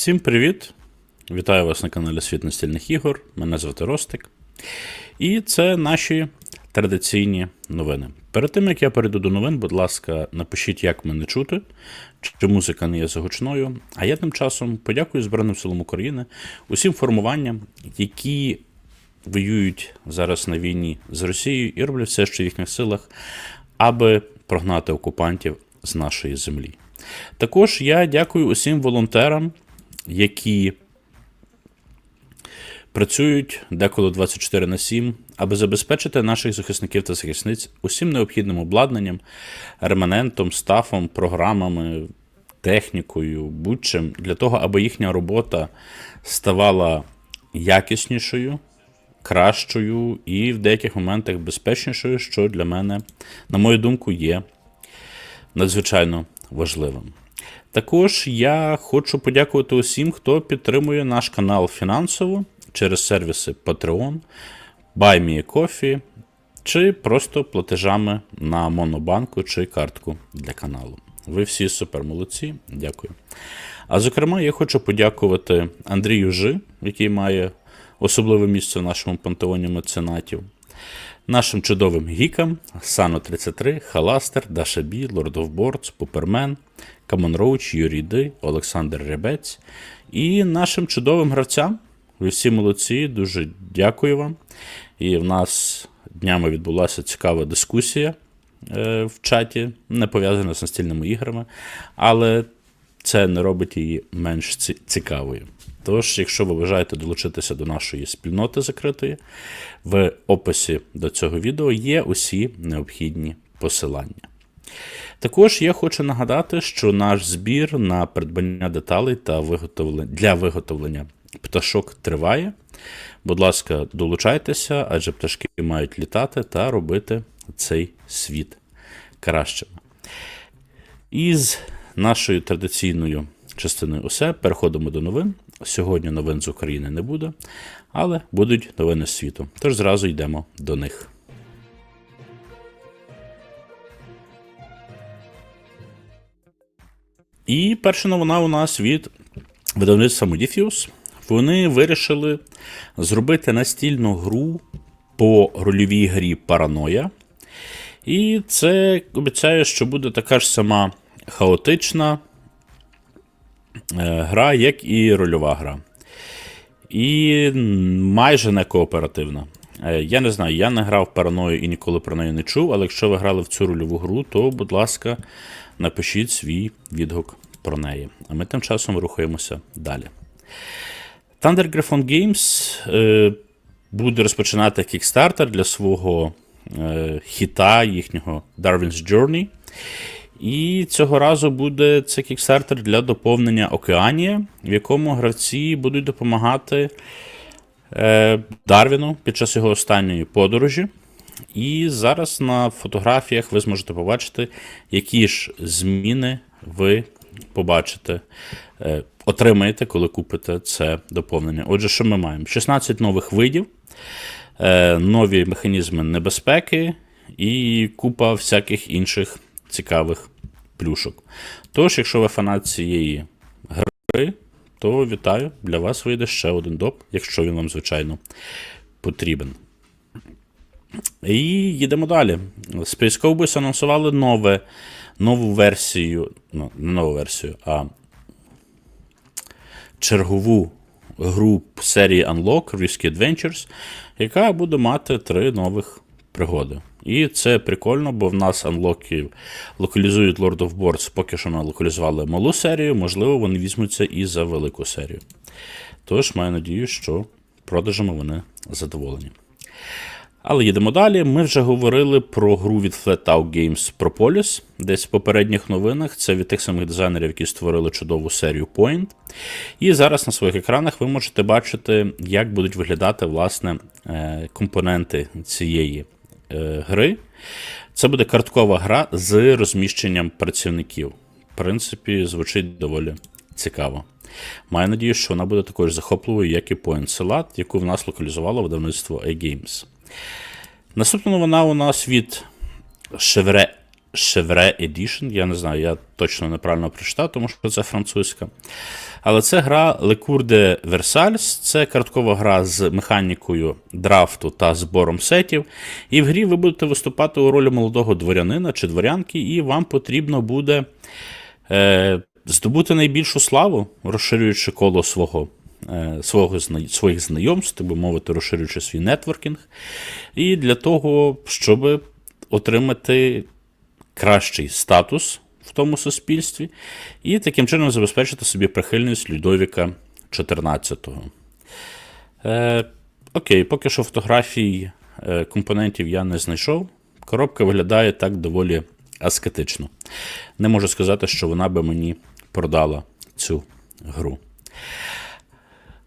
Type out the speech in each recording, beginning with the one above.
Всім привіт! Вітаю вас на каналі Світ настільних ігор. Мене звати Ростик. І це наші традиційні новини. Перед тим як я перейду до новин, будь ласка, напишіть, як мене чути, чи музика не є загучною. А я тим часом подякую Збройним силам України, усім формуванням, які воюють зараз на війні з Росією і роблять все, що в їхніх силах, аби прогнати окупантів з нашої землі. Також я дякую усім волонтерам, які працюють деколи 24 на 7, аби забезпечити наших захисників та захисниць усім необхідним обладнанням, реманентом, стафом, програмами, технікою, будь-чим, для того, аби їхня робота ставала якіснішою, кращою і в деяких моментах безпечнішою, що для мене, на мою думку, є надзвичайно важливим. Також я хочу подякувати усім, хто підтримує наш канал фінансово через сервіси Patreon, BuyMeACoffee чи просто платежами на монобанку чи картку для каналу. Ви всі супер молодці, дякую. А зокрема, я хочу подякувати Андрію Жи, який має особливе місце в нашому пантеоні меценатів, нашим чудовим гікам Сано 33, Халастер, Даша Бі, Lord of Boards, Пупермен, Камон Роуч, Юрій Ди, Олександр Ребець і нашим чудовим гравцям. Ви всі молодці, дуже дякую вам. І в нас днями відбулася цікава дискусія е, в чаті, не пов'язана з настільними іграми, але це не робить її менш цікавою. Тож, якщо ви бажаєте долучитися до нашої спільноти закритої, в описі до цього відео є усі необхідні посилання. Також я хочу нагадати, що наш збір на придбання деталей та виготовлення для виготовлення пташок триває. Будь ласка, долучайтеся, адже пташки мають літати та робити цей світ кращим. Із нашою традиційною частиною усе. Переходимо до новин. Сьогодні новин з України не буде, але будуть новини з світу. Тож зразу йдемо до них. І перша новина у нас від видавництва Modifius. Вони вирішили зробити настільну гру по рольовій грі Параноя. І це обіцяє, що буде така ж сама хаотична е, гра, як і рольова гра. І майже не кооперативна. Е, Я не знаю, я не грав параною і ніколи про неї не чув, але якщо ви грали в цю рольову гру, то, будь ласка, напишіть свій відгук про неї. А ми тим часом рухаємося далі. Thunder Griffon Games е, буде розпочинати Kickstarter для свого хіта їхнього Darwin's Journey. І цього разу буде це Kickstarter для доповнення Океанія, в якому гравці будуть допомагати е, Дарвіну під час його останньої подорожі. І зараз на фотографіях ви зможете побачити, які ж зміни ви побачите, е, отримаєте, коли купите це доповнення. Отже, що ми маємо? 16 нових видів, е, нові механізми небезпеки і купа всяких інших цікавих плюшок. Тож, якщо ви фанат цієї гри, то вітаю, для вас вийде ще один доп, якщо він вам, звичайно, потрібен. І їдемо далі. Space Cowboys анонсували нове, нову версію, ну, не нову версію, а чергову гру серії Unlock Risky Adventures, яка буде мати три нових пригоди. І це прикольно, бо в нас анлоків локалізують Lord of Boards, поки що ми локалізували малу серію, можливо, вони візьмуться і за велику серію. Тож маю надію, що продажами вони задоволені. Але їдемо далі. Ми вже говорили про гру від Flatout Games Propolis. Десь в попередніх новинах це від тих самих дизайнерів, які створили чудову серію Point. І зараз на своїх екранах ви можете бачити, як будуть виглядати власне е, компоненти цієї гри. Це буде карткова гра з розміщенням працівників. В принципі, звучить доволі цікаво. Маю надію, що вона буде також захопливою, як і Point Salad, яку в нас локалізувало видавництво A-Games. Наступна новина у нас від Chevre Chevre Edition. Я не знаю, я точно неправильно прочитав, тому що це французька. Але це гра Le Cour de Versailles. Це карткова гра з механікою драфту та збором сетів. І в грі ви будете виступати у ролі молодого дворянина чи дворянки, і вам потрібно буде е, здобути найбільшу славу, розширюючи коло свого. е, Свого, своїх знайомств, так би мовити, розширюючи свій нетворкінг, і для того, щоб отримати кращий статус в тому суспільстві, і таким чином забезпечити собі прихильність Людовіка XIV. Е, окей, поки що фотографій е, компонентів я не знайшов. Коробка виглядає так доволі аскетично. Не можу сказати, що вона би мені продала цю гру.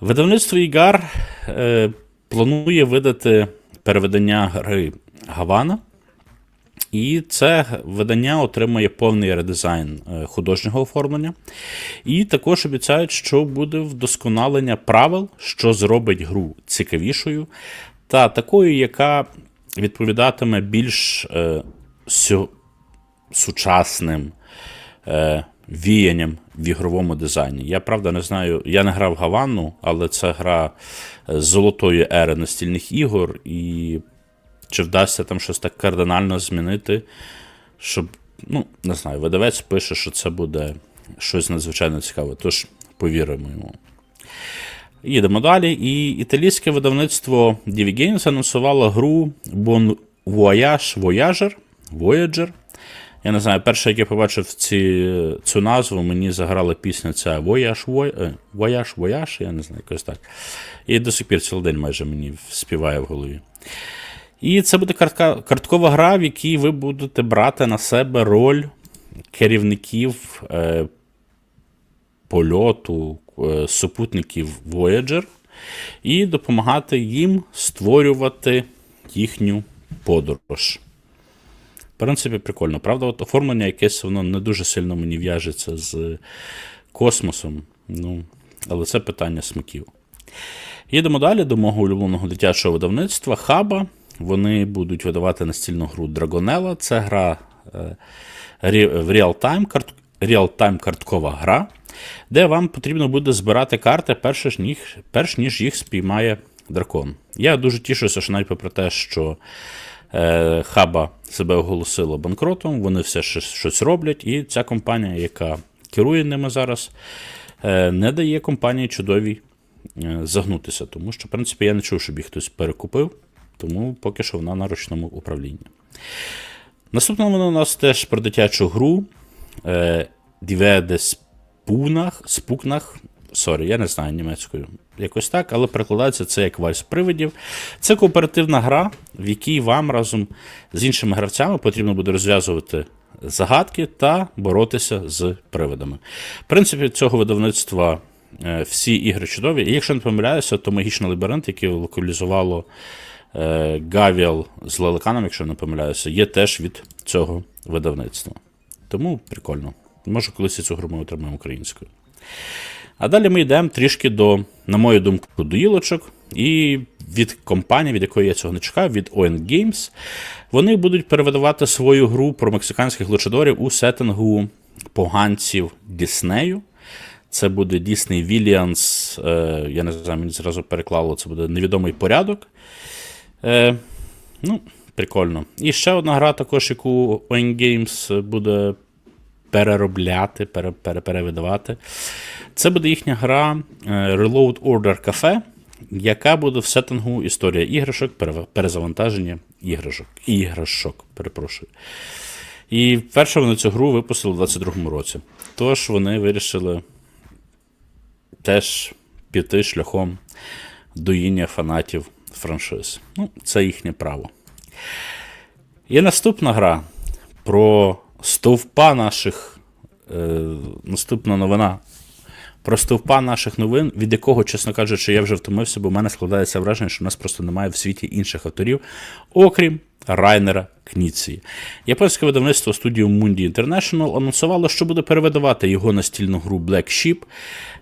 Видавництво Ігар е, планує видати переведення гри Гавана. І це видання отримає повний редизайн е, художнього оформлення. І також обіцяють, що буде вдосконалення правил, що зробить гру цікавішою, та такою, яка відповідатиме більш е, сю- сучасним е, віянням в ігровому дизайні. Я правда не знаю, я не грав Гаванну, але це гра е, золотої ери настільних ігор, і чи вдасться там щось так кардинально змінити, щоб, ну, не знаю, видавець пише, що це буде щось надзвичайно цікаве, тож повіримо йому. Їдемо далі. І італійське видавництво DV Games анонсувало гру Bon Voyage Voyager. Voyager. Я не знаю, перше, як я побачив ці, цю назву, мені заграла пісня ця Voyage, Voy- е, Voyage, Voyage, я не знаю, якось так. І до сих пір цілий день майже мені співає в голові. І це буде картка, карткова гра, в якій ви будете брати на себе роль керівників е, польоту е, супутників Voyager і допомагати їм створювати їхню подорож. В принципі, прикольно. Правда, от оформлення якесь воно не дуже сильно мені в'яжеться з космосом. Ну, але це питання смаків. Їдемо далі до мого улюбленого дитячого видавництва Хаба. Вони будуть видавати настільну гру Dragonella. Це гра е, в реал-тайм, реал-тайм карткова гра, де вам потрібно буде збирати карти, перш ніж, перш ніж їх спіймає дракон. Я дуже тішуся, що навіть попри те, що е, Хаба себе оголосила банкротом, вони все щось роблять, і ця компанія, яка керує ними зараз, е, не дає компанії чудовій е, загнутися, тому що, в принципі, я не чув, щоб їх хтось перекупив, тому поки що вона на ручному управлінні. Наступна вона у нас теж про дитячу гру е, Die Спунах, Спукнах. Сорі, я не знаю німецькою. Якось так, але перекладається це як вальс привидів. Це кооперативна гра, в якій вам разом з іншими гравцями потрібно буде розв'язувати загадки та боротися з привидами. В принципі, цього видавництва е, всі ігри чудові. І якщо не помиляюся, то магічний лабіринт, який локалізувало е, Гавіал з Леликаном, якщо не помиляюся, є теж від цього видавництва. Тому прикольно. Може, колись цю гру ми отримаємо українською. А далі ми йдемо трішки до, на мою думку, доїлочок. І від компанії, від якої я цього не чекав, від ON Games, вони будуть перевидавати свою гру про мексиканських лучадорів у сеттингу поганців Діснею. Це буде Disney Villains, е, я не знаю, мені зразу переклало, це буде невідомий порядок. Е, ну, прикольно. І ще одна гра, також, яку ON Games буде переробляти, пере, пере, перевидавати. Це буде їхня гра е, Reload Order Cafe, яка буде в сеттингу історія іграшок, перезавантаження іграшок. Іграшок, перепрошую. І перше вони цю гру випустили у 22-му році. Тож вони вирішили теж піти шляхом доїння фанатів франшиз. Ну, це їхнє право. І наступна гра про стовпа наших. Е, наступна новина про стовпа наших новин, від якого, чесно кажучи, я вже втомився, бо в мене складається враження, що в нас просто немає в світі інших авторів, окрім Райнера Кніції. Японське видавництво студію Mundi International анонсувало, що буде перевидавати його настільну гру Black Sheep.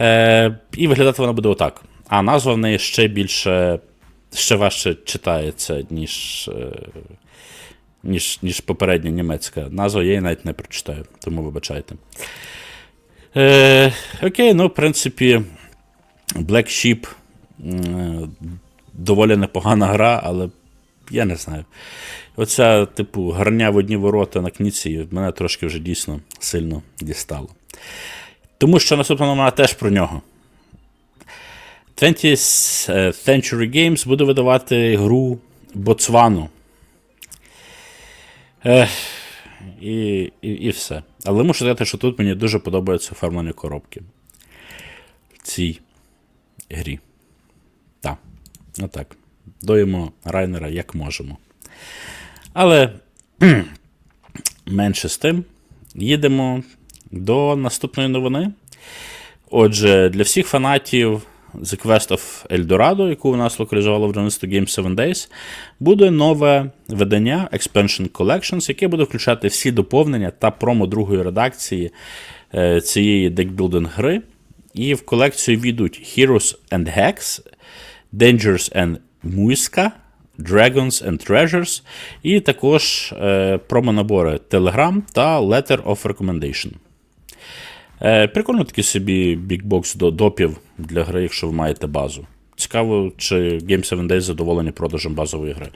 Е, і виглядати вона буде отак. А назва в неї ще більше, ще важче читається, ніж. Е, ніж, ніж попередня німецька назва, я її навіть не прочитаю, тому вибачайте. Е, окей, ну, в принципі, Black Sheep е, доволі непогана гра, але я не знаю. Оця, типу, гарня в одні ворота на кніці мене трошки вже дійсно сильно дістало. Тому що наступна номера теж про нього. 20th Century Games буде видавати гру Боцвану. Ех, і, і, і все. Але мушу сказати, що тут мені дуже подобаються оформлені коробки. В цій грі. Так. Отак. Доїмо Райнера як можемо. Але менше з тим, їдемо до наступної новини. Отже, для всіх фанатів The Quest of Eldorado, яку у нас локалізувало видавництво Game 7 Days, буде нове видання Expansion Collections, яке буде включати всі доповнення та промо другої редакції е, цієї декбілдинг гри. І в колекцію війдуть Heroes and Hacks, Dangers and Muiska, Dragons and Treasures, і також е, промо-набори Telegram та Letter of Recommendation. Е, прикольно такий собі бікбокс до допів для гри, якщо ви маєте базу. Цікаво, чи Game 7 Days задоволені продажем базової гри.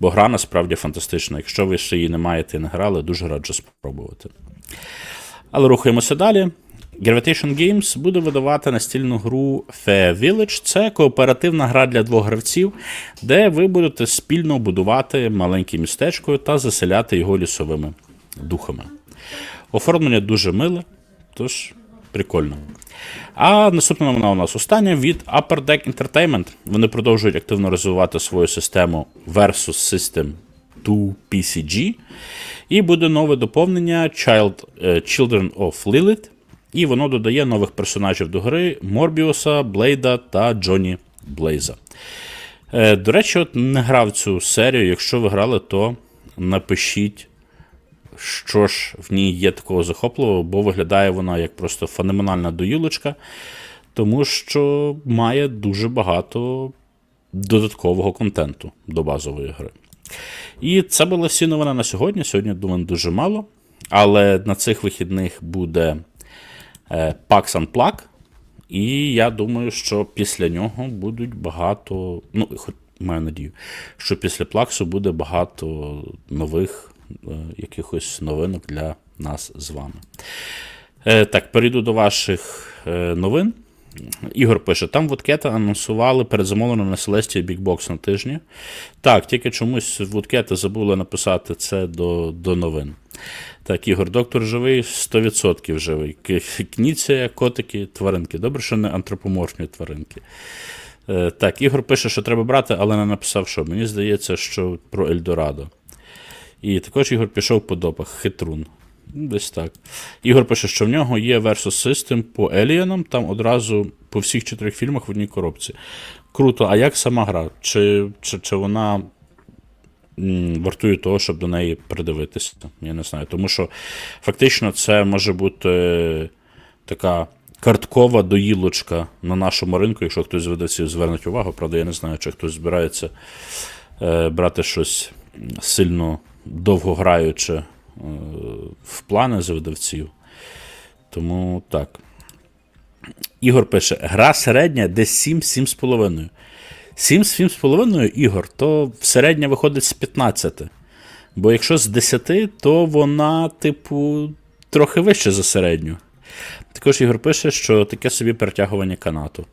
Бо гра насправді фантастична. Якщо ви ще її не маєте і не грали, дуже раджу спробувати. Але рухаємося далі. Gravitation Games буде видавати настільну гру Fair Village. Це кооперативна гра для двох гравців, де ви будете спільно будувати маленьке містечко та заселяти його лісовими духами. Оформлення дуже миле, тож прикольно. А наступна новина у нас остання від Upper Deck Entertainment. Вони продовжують активно розвивати свою систему Versus System 2 PCG. І буде нове доповнення Child, е, Children of Lilith. І воно додає нових персонажів до гри Морбіуса, Блейда та Джоні Блейза. Е, До речі, от не грав цю серію. Якщо ви грали, то напишіть, що ж в ній є такого захопливого, бо виглядає вона як просто феноменальна доїлочка, тому що має дуже багато додаткового контенту до базової гри. І це були всі новини на сьогодні. Сьогодні, думаю, дуже мало. Але на цих вихідних буде е, PAX Unplug. І я думаю, що після нього будуть багато. Ну, хоч маю надію, що після Плаксу буде багато нових якихось новинок для нас з вами. Е, так, перейду до ваших е, новин. Ігор пише: там Вудкета анонсували передзамовлено на Big Box на тижні. Так, тільки чомусь Вудкета забули написати це до, до новин. Так, Ігор, доктор живий, 100% живий. Кніція, котики, тваринки. Добре, що не антропоморфні тваринки. Е, Так, Ігор пише, що треба брати, але не написав, що. Мені здається, що про Ельдорадо. І також Ігор пішов по допах. Хитрун. Ну, Десь так. Ігор пише, що в нього є Versus System по Еліанам, там одразу по всіх чотирьох фільмах в одній коробці. Круто, а як сама гра? Чи, чи, чи вона вартує того, щоб до неї придивитися? Я не знаю. Тому що фактично це може бути така карткова доїлочка на нашому ринку, якщо хтось з видавців звернуть увагу. Правда, я не знаю, чи хтось збирається е, брати щось сильно довгограюче е, в плани з видавців. Тому так. Ігор пише: гра середня десь 7-7,5. 7-7,5 ігор, то середня виходить з 15. Бо якщо з 10, то вона, типу, трохи вище за середню. Також Ігор пише, що таке собі перетягування канату.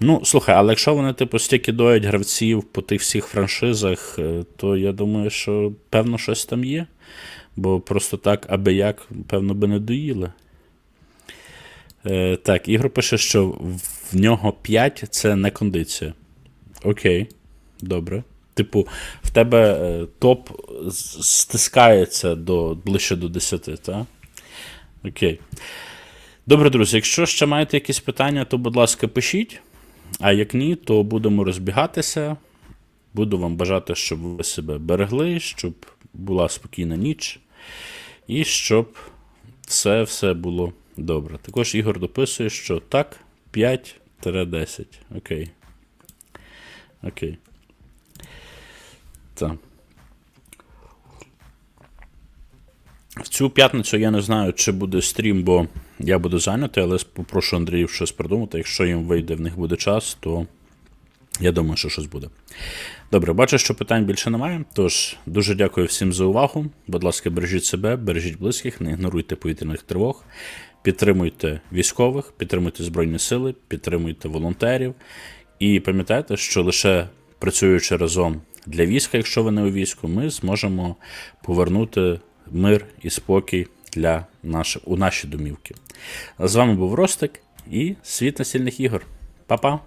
Ну, слухай, але якщо вони, типу, стільки доять гравців по тих всіх франшизах, е, то я думаю, що певно щось там є. Бо просто так, аби як, певно, би не доїли. Е, так, Ігор пише, що в нього 5 це не кондиція. Окей, добре. Типу, в тебе е, топ стискається до, ближче до 10, так? Окей. Добре, друзі, якщо ще маєте якісь питання, то, будь ласка, пишіть. А як ні, то будемо розбігатися. Буду вам бажати, щоб ви себе берегли, щоб була спокійна ніч, і щоб все все було добре. Також Ігор дописує, що так, 5-10. Окей. Окей. Так. В цю п'ятницю я не знаю, чи буде стрім, бо я буду зайнятий, але попрошу Андріїв щось придумати. Якщо їм вийде, в них буде час, то я думаю, що щось буде. Добре, бачу, що питань більше немає. Тож дуже дякую всім за увагу. Будь ласка, бережіть себе, бережіть близьких, не ігноруйте повітряних тривог, підтримуйте військових, підтримуйте Збройні Сили, підтримуйте волонтерів. І пам'ятайте, що лише працюючи разом для війська, якщо ви не у війську, ми зможемо повернути мир і спокій для наш... у наші домівки. З вами був Ростик і світ насильних ігор. Па-па!